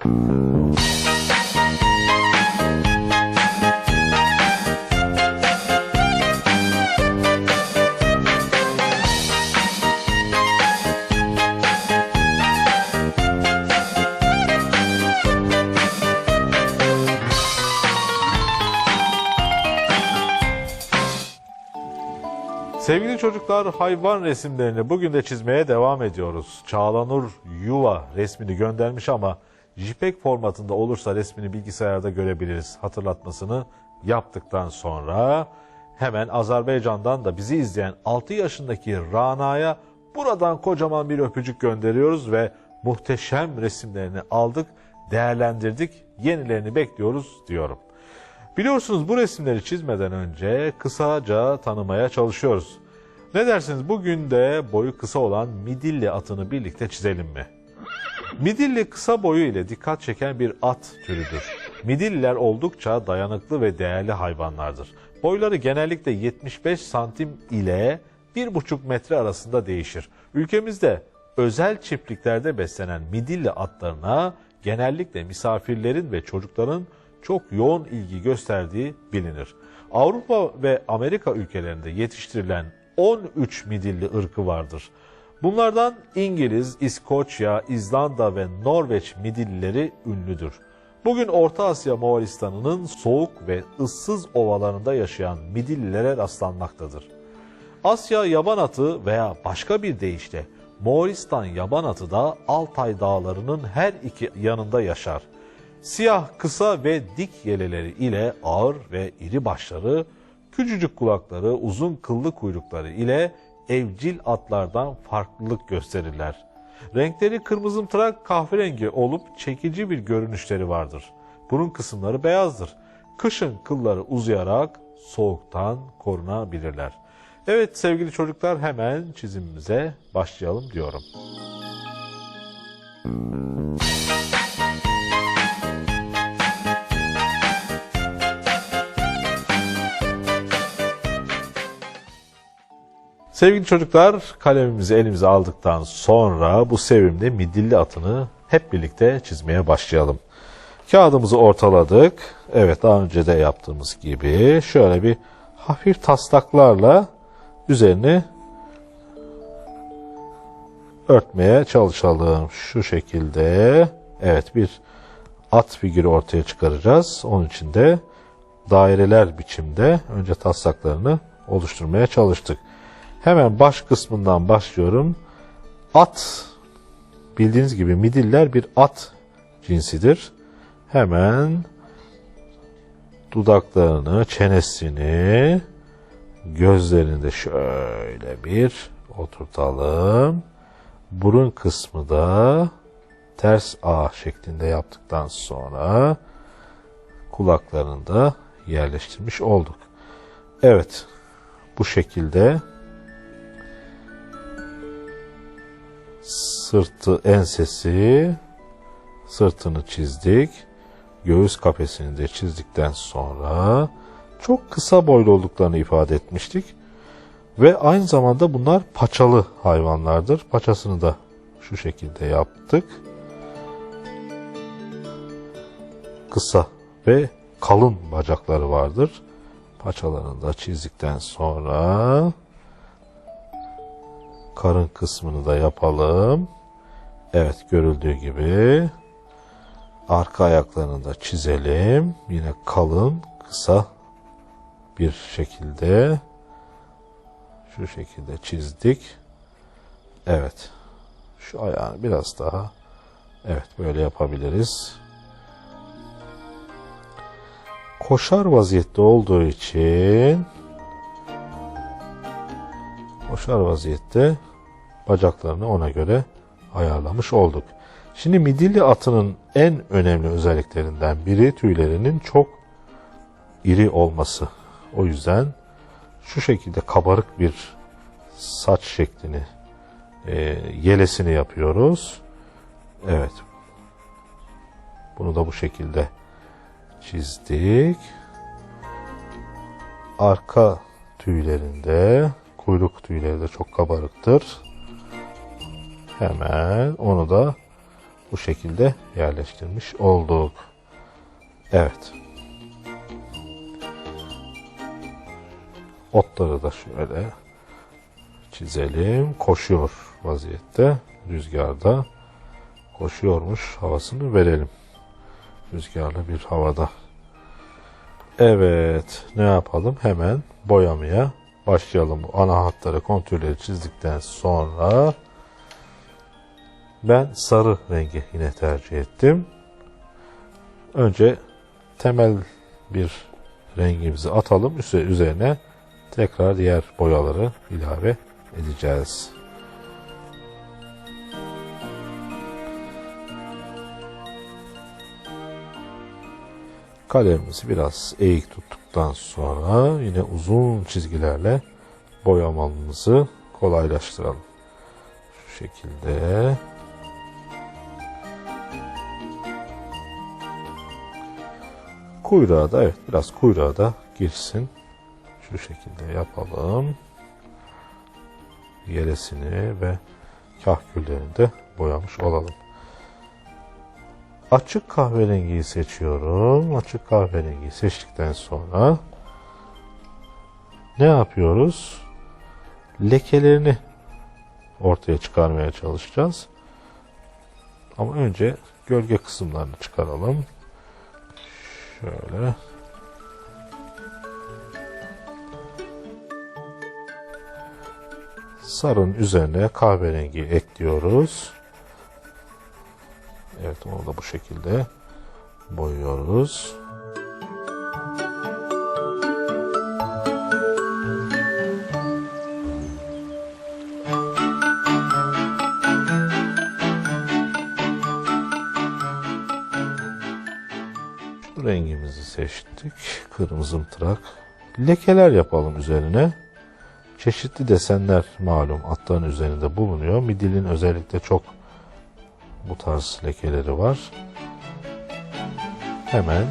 Sevgili çocuklar hayvan resimlerini bugün de çizmeye devam ediyoruz. Çağlanur Yuva resmini göndermiş ama JPEG formatında olursa resmini bilgisayarda görebiliriz. Hatırlatmasını yaptıktan sonra hemen Azerbaycan'dan da bizi izleyen 6 yaşındaki Rana'ya buradan kocaman bir öpücük gönderiyoruz ve muhteşem resimlerini aldık, değerlendirdik, yenilerini bekliyoruz diyorum. Biliyorsunuz bu resimleri çizmeden önce kısaca tanımaya çalışıyoruz. Ne dersiniz bugün de boyu kısa olan midilli atını birlikte çizelim mi? Midilli kısa boyu ile dikkat çeken bir at türüdür. Midilliler oldukça dayanıklı ve değerli hayvanlardır. Boyları genellikle 75 santim ile 1,5 metre arasında değişir. Ülkemizde özel çiftliklerde beslenen midilli atlarına genellikle misafirlerin ve çocukların çok yoğun ilgi gösterdiği bilinir. Avrupa ve Amerika ülkelerinde yetiştirilen 13 midilli ırkı vardır. Bunlardan İngiliz, İskoçya, İzlanda ve Norveç midillileri ünlüdür. Bugün Orta Asya Moğolistan'ının soğuk ve ıssız ovalarında yaşayan midillilere rastlanmaktadır. Asya yaban atı veya başka bir deyişle Moğolistan yaban atı da Altay dağlarının her iki yanında yaşar. Siyah, kısa ve dik yeleleri ile ağır ve iri başları, küçücük kulakları, uzun kıllı kuyrukları ile evcil atlardan farklılık gösterirler. Renkleri kırmızımtırak kahverengi olup çekici bir görünüşleri vardır. Burun kısımları beyazdır. Kışın kılları uzayarak soğuktan korunabilirler. Evet sevgili çocuklar hemen çizimimize başlayalım diyorum. Sevgili çocuklar kalemimizi elimize aldıktan sonra bu sevimli midilli atını hep birlikte çizmeye başlayalım. Kağıdımızı ortaladık. Evet daha önce de yaptığımız gibi şöyle bir hafif taslaklarla üzerini örtmeye çalışalım. Şu şekilde evet bir at figürü ortaya çıkaracağız. Onun için de daireler biçimde önce taslaklarını oluşturmaya çalıştık. Hemen baş kısmından başlıyorum. At bildiğiniz gibi midiller bir at cinsidir. Hemen dudaklarını, çenesini, gözlerini de şöyle bir oturtalım. Burun kısmı da ters A şeklinde yaptıktan sonra kulaklarını da yerleştirmiş olduk. Evet bu şekilde sırtı, ensesi, sırtını çizdik. Göğüs kafesini de çizdikten sonra çok kısa boylu olduklarını ifade etmiştik. Ve aynı zamanda bunlar paçalı hayvanlardır. Paçasını da şu şekilde yaptık. Kısa ve kalın bacakları vardır. Paçalarını da çizdikten sonra karın kısmını da yapalım. Evet görüldüğü gibi arka ayaklarını da çizelim. Yine kalın, kısa bir şekilde şu şekilde çizdik. Evet. Şu ayağını biraz daha evet böyle yapabiliriz. Koşar vaziyette olduğu için koşar vaziyette bacaklarını ona göre ayarlamış olduk. Şimdi midilli atının en önemli özelliklerinden biri tüylerinin çok iri olması. O yüzden şu şekilde kabarık bir saç şeklini, e, yelesini yapıyoruz. Evet. Bunu da bu şekilde çizdik. Arka tüylerinde kuyruk tüyleri de çok kabarıktır. Hemen onu da bu şekilde yerleştirmiş olduk. Evet. Otları da şöyle çizelim. Koşuyor vaziyette rüzgarda. Koşuyormuş havasını verelim. Rüzgarlı bir havada. Evet ne yapalım? Hemen boyamaya başlayalım. Ana hatları kontürleri çizdikten sonra ben sarı rengi yine tercih ettim. Önce temel bir rengimizi atalım. Üzerine tekrar diğer boyaları ilave edeceğiz. Kalemimizi biraz eğik tuttuktan sonra yine uzun çizgilerle boyamamızı kolaylaştıralım. Şu şekilde. Kuyruğa da evet biraz kuyruğa da girsin. Şu şekilde yapalım. Yelesini ve kahküllerini de boyamış olalım. Açık kahverengiyi seçiyorum. Açık kahverengiyi seçtikten sonra ne yapıyoruz? Lekelerini ortaya çıkarmaya çalışacağız. Ama önce gölge kısımlarını çıkaralım. Şöyle. Sarının üzerine kahverengi ekliyoruz. Evet onu da bu şekilde boyuyoruz. Seçtik. Kırmızı mıtırak. Lekeler yapalım üzerine. Çeşitli desenler malum atların üzerinde bulunuyor. Midilin özellikle çok bu tarz lekeleri var. Hemen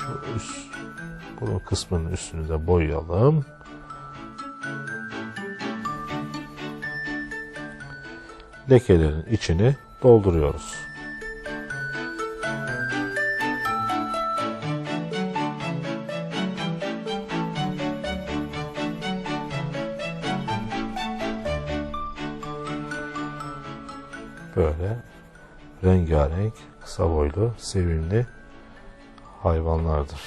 şu üst bunun kısmının üstünü de boyayalım. Lekelerin içini dolduruyoruz. Böyle rengarenk, kısa boylu, sevimli hayvanlardır.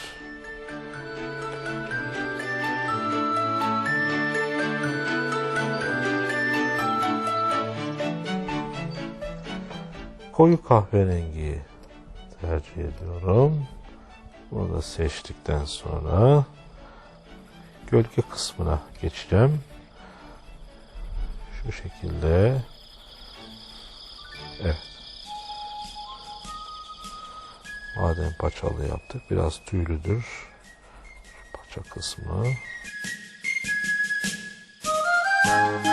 Koyu kahverengi tercih ediyorum. Bunu da seçtikten sonra gölge kısmına geçeceğim. Şu şekilde Madem paçalı yaptık biraz tüylüdür. Paça kısmı. Evet.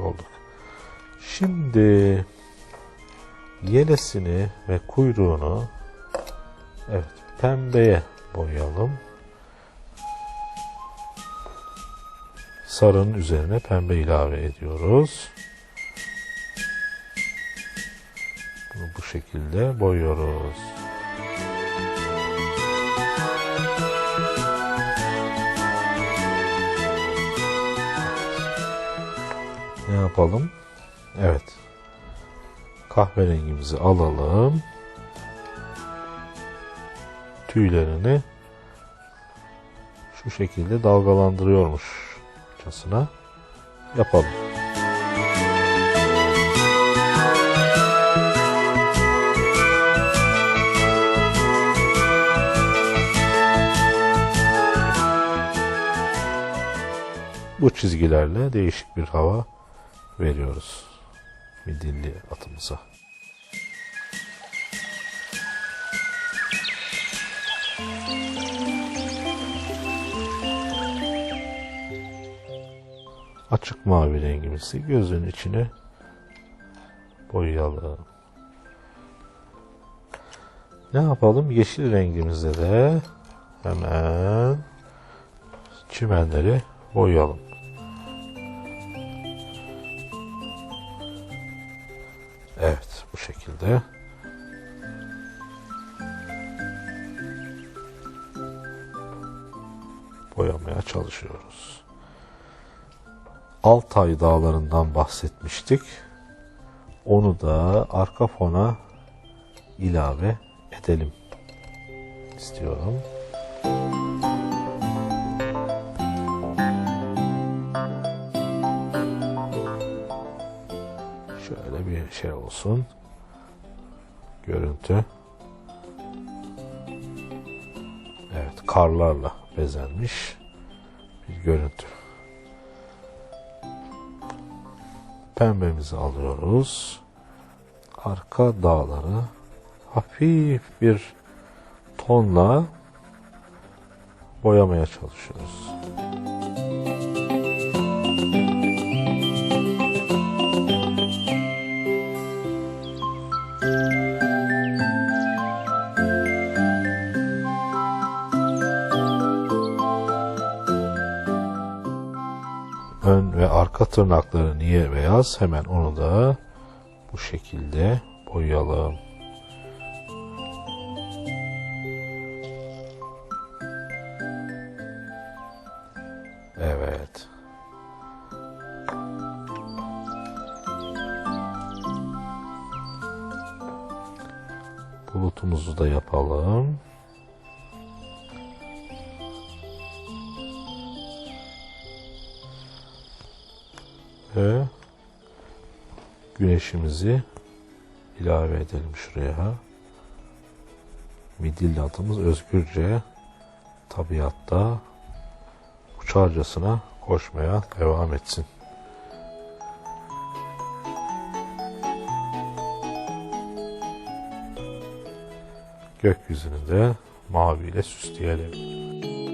Olduk. Şimdi yelesini ve kuyruğunu evet pembeye boyayalım. Sarının üzerine pembe ilave ediyoruz. Bunu bu şekilde boyuyoruz. Yapalım? Evet. Kahverengimizi alalım. Tüylerini şu şekilde dalgalandırıyormuşçasına yapalım. Bu çizgilerle değişik bir hava veriyoruz midilli atımıza. Açık mavi rengimizi gözün içine boyayalım. Ne yapalım? Yeşil rengimizde de hemen çimenleri boyayalım. Şekilde. boyamaya çalışıyoruz. Altay dağlarından bahsetmiştik. Onu da arka fona ilave edelim istiyorum. Şöyle bir şey olsun. Görüntü. Evet, karlarla bezenmiş bir görüntü. Pembemizi alıyoruz. Arka dağları hafif bir tonla boyamaya çalışıyoruz. Ön ve arka tırnakları niye beyaz? Hemen onu da bu şekilde boyayalım. Ve güneşimizi ilave edelim şuraya. Midilli atımız özgürce tabiatta uçarcasına koşmaya devam etsin. Gökyüzünü de maviyle süsleyelim.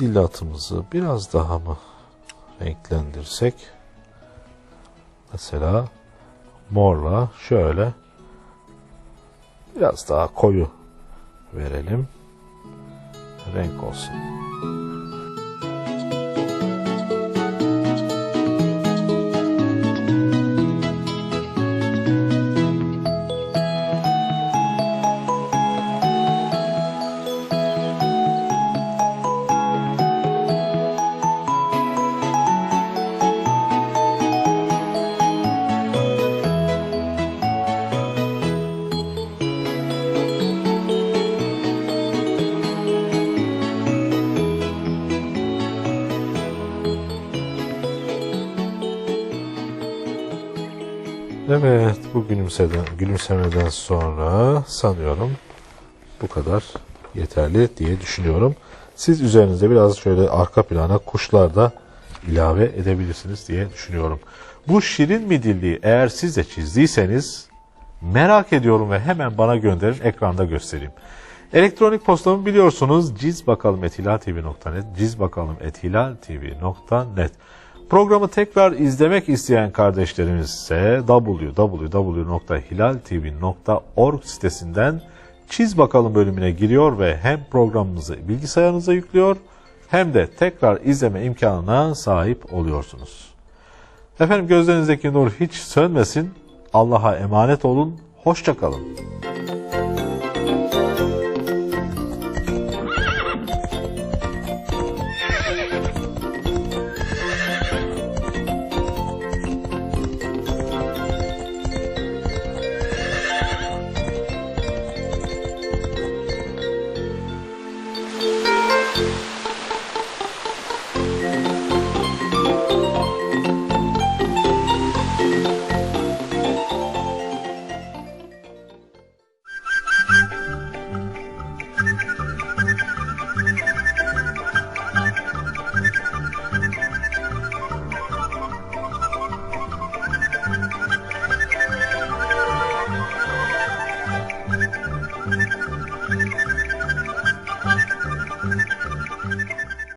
Midilli atımızı biraz daha mı renklendirsek? Mesela morla şöyle biraz daha koyu verelim. Renk olsun. Gülümseden, gülümsemeden sonra sanıyorum bu kadar yeterli diye düşünüyorum. Siz üzerinizde biraz şöyle arka plana kuşlar da ilave edebilirsiniz diye düşünüyorum. Bu şirin midilliyi eğer siz de çizdiyseniz merak ediyorum ve hemen bana gönderin ekranda göstereyim. Elektronik postamı biliyorsunuz cizbakalım.hilaltv.net cizbakalım.hilaltv.net Programı tekrar izlemek isteyen kardeşlerimiz ise www.hilaltv.org sitesinden Çiz Bakalım bölümüne giriyor ve hem programımızı bilgisayarınıza yüklüyor hem de tekrar izleme imkanına sahip oluyorsunuz. Efendim gözlerinizdeki nur hiç sönmesin. Allah'a emanet olun. Hoşçakalın.